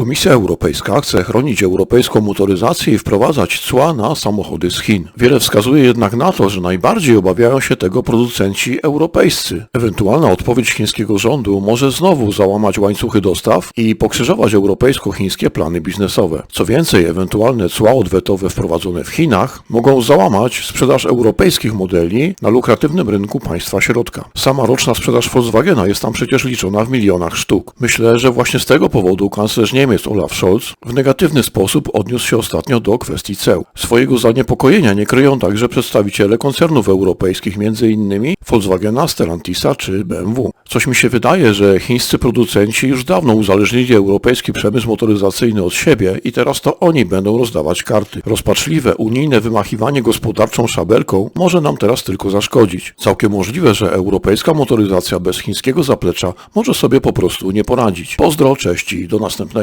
Komisja Europejska chce chronić europejską motoryzację i wprowadzać cła na samochody z Chin. Wiele wskazuje jednak na to, że najbardziej obawiają się tego producenci europejscy. Ewentualna odpowiedź chińskiego rządu może znowu załamać łańcuchy dostaw i pokrzyżować europejsko-chińskie plany biznesowe. Co więcej, ewentualne cła odwetowe wprowadzone w Chinach mogą załamać sprzedaż europejskich modeli na lukratywnym rynku państwa środka. Sama roczna sprzedaż Volkswagena jest tam przecież liczona w milionach sztuk. Myślę, że właśnie z tego powodu kanclerz Niemiec Olaf Scholz w negatywny sposób odniósł się ostatnio do kwestii ceł. Swojego zaniepokojenia nie kryją także przedstawiciele koncernów europejskich, m.in. Volkswagena, Stellantisa czy BMW. Coś mi się wydaje, że chińscy producenci już dawno uzależnili europejski przemysł motoryzacyjny od siebie i teraz to oni będą rozdawać karty. Rozpaczliwe unijne wymachiwanie gospodarczą szabelką może nam teraz tylko zaszkodzić. Całkiem możliwe, że europejska motoryzacja bez chińskiego zaplecza może sobie po prostu nie poradzić. Pozdro, cześć i do następnego.